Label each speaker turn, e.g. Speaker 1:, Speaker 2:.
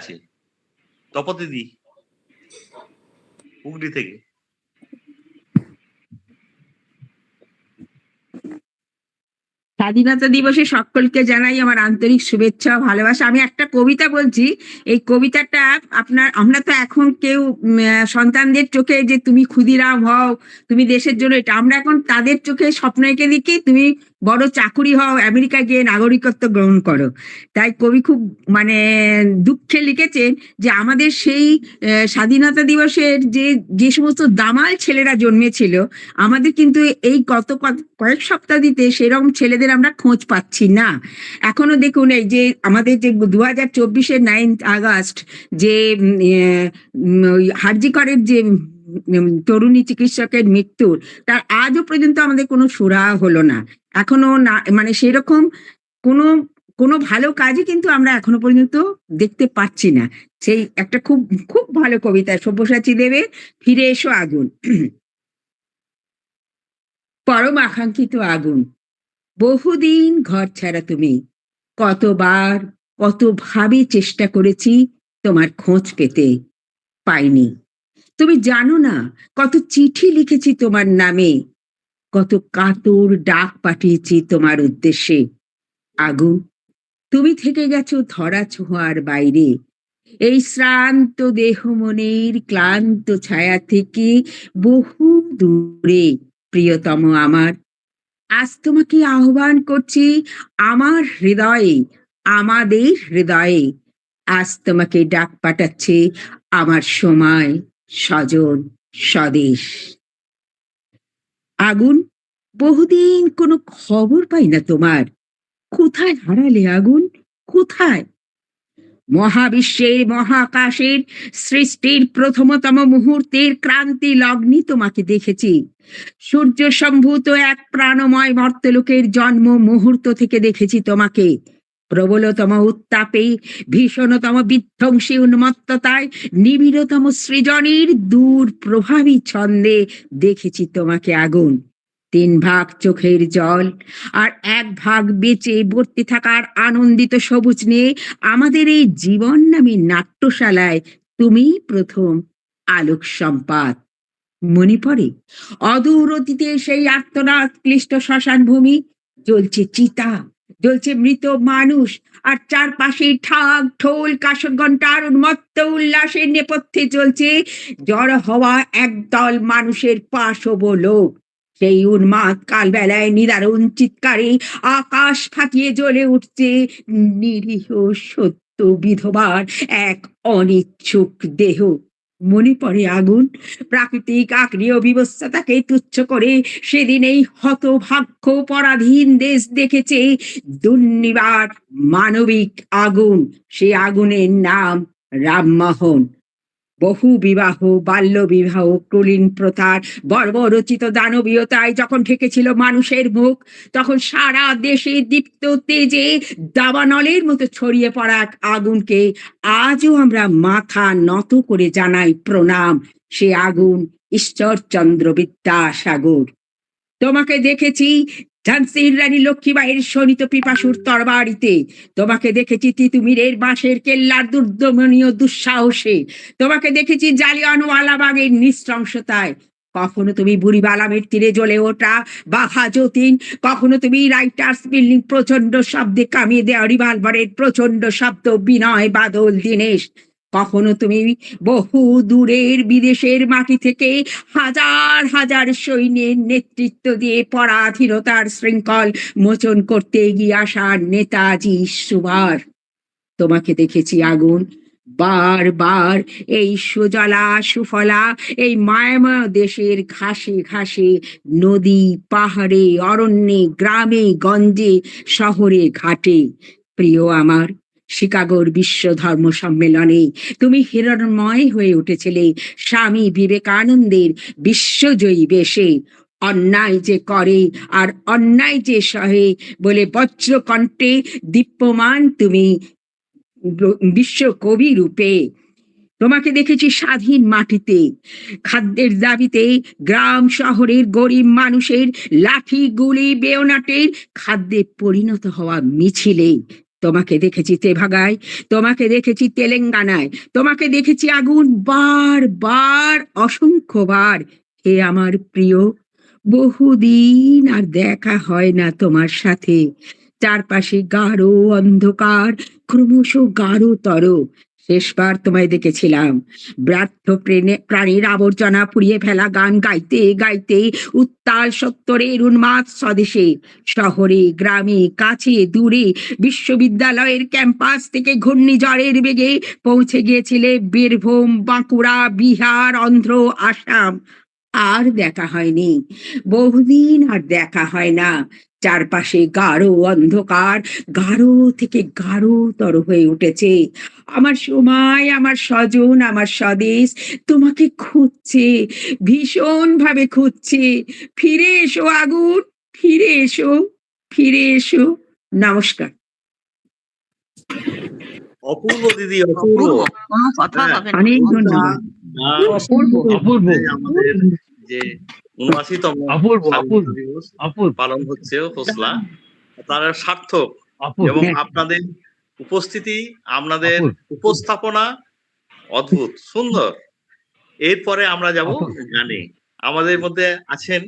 Speaker 1: আছে। তপতিদি হুগলি থেকে।
Speaker 2: স্বাধীনতা দিবসে সকলকে জানাই আমার আন্তরিক শুভেচ্ছা ভালোবাসা। আমি একটা কবিতা বলছি, এই কবিতাটা আপনার, আমরা তো এখন কেউ সন্তানদের চোখে যে তুমি ক্ষুদিরাম হও, তুমি দেশের জন্য এটা, আমরা এখন তাদের চোখে স্বপ্ন এঁকে দিকে তুমি বড় চাকুরি হও, আমেরিকা গিয়ে নাগরিকত্ব গ্রহণ করো। তাই কবি খুব মানে দুঃখে লিখেছেন যে আমাদের সেই স্বাধীনতা দিবসের যে যে সমস্ত দামাল ছেলেরা জন্মেছিল, আমাদের কিন্তু এই গত কয়েক সপ্তাহ দিতে সেরকম ছেলেদের আমরা খোঁজ পাচ্ছি না। এখনও দেখুন এই যে আমাদের যে দু হাজার চব্বিশের নাইন্থ আগস্ট যে হার্জিকরের যে তরুণী চিকিৎসকের মৃত্যুর, তার আজও পর্যন্ত আমাদের কোনো সুরা হলো না। এখনও না মানে সেরকম কোনো কোনো ভালো কাজই কিন্তু আমরা এখনও পর্যন্ত দেখতে পাচ্ছি না। সেই একটা খুব খুব ভালো কবিতা, সব্যসাচী দেবে ফিরে এসো আগুন। পরম আকাঙ্ক্ষিত আগুন। বহুদিন ঘর ছাড়া তুমি। কতবার, কতভাবে চেষ্টা করেছি তোমার খোঁজ পেতে। পাইনি। তুমি জানো না, কত চিঠি লিখেছি তোমার নামে। কত কাতর ডাক পাঠিয়েছি তোমার উদ্দেশ্যে। আগুন তুমি থেকে গেছো ধরা ছোঁয়ার বাইরে। এই শ্রান্ত দেহ মনের ক্লান্ত ছায়া থেকে বহু দূরে, প্রিয়তম আমার। আজ তোমাকে আহ্বান করছি আমার হৃদয়ে, আমাদের হৃদয়ে। আজ তোমাকে ডাক পাঠাচ্ছে আমার সময় স্বজন স্বদেশ। আগুন, বহুদিন কোনো খবর পাই না তোমার। কোথায় হারালে আগুন? কোথায়? মহাবিশ্বের মহাকাশের সৃষ্টির প্রথমতম মুহূর্তের ক্রান্তি লগ্নি তোমাকে দেখেছি। সূর্য সম্ভূত এক প্রাণময় মর্তলোকের জন্ম মুহূর্ত থেকে দেখেছি তোমাকে। প্রবলতম উত্তাপে, ভীষণতম বিধ্বংসী উন্মত্ততায়, নিবিড়তম সৃজনীর দূর প্রভাবী ছন্দে দেখেছি তোমাকে আগুন। তিন ভাগ চোখের জল আর এক ভাগ বেঁচে ভর্তি থাকার আনন্দিত সবুজ নিয়ে আমাদের এই জীবন নামী নাট্যশালায় তুমি প্রথম আলোক সম্পাদ মনে পড়ে? অদূর অতীতে সেই আত্মনাথ ক্লিষ্ট শ্মশান ভূমি, জ্বলছে চিতা, জ্বলছে মৃত মানুষ আর চারপাশে ঠাক ঢোল, কাশর ঘণ্টার উন্মত্ত উল্লাসের নেপথ্যে চলছে জড় হওয়া একদল মানুষের পাশব লোক সেই উন্মাদ কালবেলায় নিদারুণ চিৎকারে আকাশ ফাটিয়ে জ্বলে উঠছে। নিরীহ সত্য বিধবার এক অনিচ্ছুক দেহ। মনে পড়ে আগুন। প্রাকৃতিক আক্রিয় বিবস্থাটাকে তুচ্ছ করে সেদিন এই হতভাগ্য পরাধীন দেশ দেখেছে দুর্নিবার মানবিক আগুন। সে আগুনের নাম রামমোহন। বহু বিবাহ, বাল্য বিবাহ কুলীন প্রথার বর্বরচিত দানবীয়তায় যখন ঠেকেছিল মানুষের মুখ, তখন সারা দেশে দীপ্ত তেজে দাবানলের মতো ছড়িয়ে পড়া এক আগুনকে আজও আমরা মাথা নত করে জানাই প্রণাম। সে আগুন ঈশ্বরচন্দ্র বিদ্যাসাগর তোমাকে দেখেছি ঝান্সির রানী লক্ষ্মীবাইয়ের শোণিত পিপাসুর তরবারিতে। তোমাকে দেখেছি তিতুমিরের বাঁশের কেল্লার দুর্দমনীয় দুঃসাহসে। তোমাকে দেখেছি জালিয়ানওয়ালাবাগের নৃশংসতায়। কখনো তুমি বুড়ি বালামের তীরে জ্বলে ওঠা বাঘা যতীন, কখনো তুমি রাইটার্স বিল্ডিং প্রচণ্ড শব্দে কামিয়ে দেওয়া রিভলভারের প্রচণ্ড শব্দ বিনয় বাদল দীনেশ। কখনো তুমি বহু দূরের বিদেশের মাটি থেকে হাজার হাজার সৈন্যের নেতৃত্ব দিয়ে পরাধীনতার শৃঙ্খল মোচন করতে এগিয়ে আসা নেতাজি সুভাষ তোমাকে দেখেছি আগুন। বারবার এই সুজলা সুফলা, এই মায়াময় দেশের ঘাসে ঘাসে, নদী, পাহাড়ে, অরণ্যে, গ্রামে, গঞ্জে, শহরে, ঘাটে। প্রিয় আমার শিকাগোর বিশ্ব ধর্ম সম্মেলনে তুমি হিরণময় হয়ে উঠেছিলে স্বামী বিবেকানন্দের বিশ্বজয়ী বেশে। অন্যায় যে করে আর অন্যায় যে সহে বলে বজ্রকণ্ঠে দীপ্যমান তুমি বিশ্ব কবি রূপে। তোমাকে দেখেছি স্বাধীন মাটিতে। খাদ্যের দাবিতে গ্রাম শহরের গরিব মানুষের লাঠি গুলি, বেয়নাটের খাদ্যে পরিণত হওয়া মিছিলে। তোমাকে দেখেছি তেভাগায়, তোমাকে দেখেছি তেলেঙ্গানায়, তোমাকে দেখেছি আগুন বার বার, অসংখ্যবার। হে আমার প্রিয়, বহুদিন আর দেখা হয় না তোমার সাথে। চারপাশে গাঢ় অন্ধকার, ক্রমশ গাঢ়তর। শেষবার তোমায় দেখেছিলাম। ব্রাত্য প্রেণে প্রাণীর আবর্জনা পুড়িয়ে ফেলা গান গাইতে গাইতে উত্তাল সত্তরে উন্মাদ স্বদেশে। শহরে, গ্রামে, কাছে, দূরে, বিশ্ববিদ্যালয়ের ক্যাম্পাস থেকে ঘূর্ণিঝড়ের বেগে পৌঁছে গিয়েছিলে বীরভূম, বাঁকুড়া, বিহার, অন্ধ্র, আসাম। আর দেখা হয়নি। বহুদিন আর দেখা হয় না। চারপাশে গাঢ় অন্ধকার গাঢ় থেকে গাঢ়তর হয়ে উঠেছে। আমার সময় আমার স্বজন আমার স্বদেশ তোমাকে খুঁজছে ভীষণ ভাবে খুঁজছে। ফিরে এসো আগুন ফিরে এসো ফিরে এসো। নমস্কার।
Speaker 1: অপূর্ব দিদি অপূর্ব।
Speaker 3: অপূর্ব কোনো কথা
Speaker 1: হ্যাঁ,
Speaker 3: হবে না।
Speaker 2: অনেক ধন্যবাদ। অপূর্ব
Speaker 1: আমাদের যে উনআশিতম
Speaker 4: অপূর্ব অপূর্ব অপূর্ব।
Speaker 1: পালন হচ্ছে ফসলা তারা সার্থক এবং। আপনাদের উপস্থিতি আপনাদের উপস্থাপনা অদ্ভুত সুন্দর। এরপরে আমরা যাব। গানে। আমাদের মধ্যে আছেন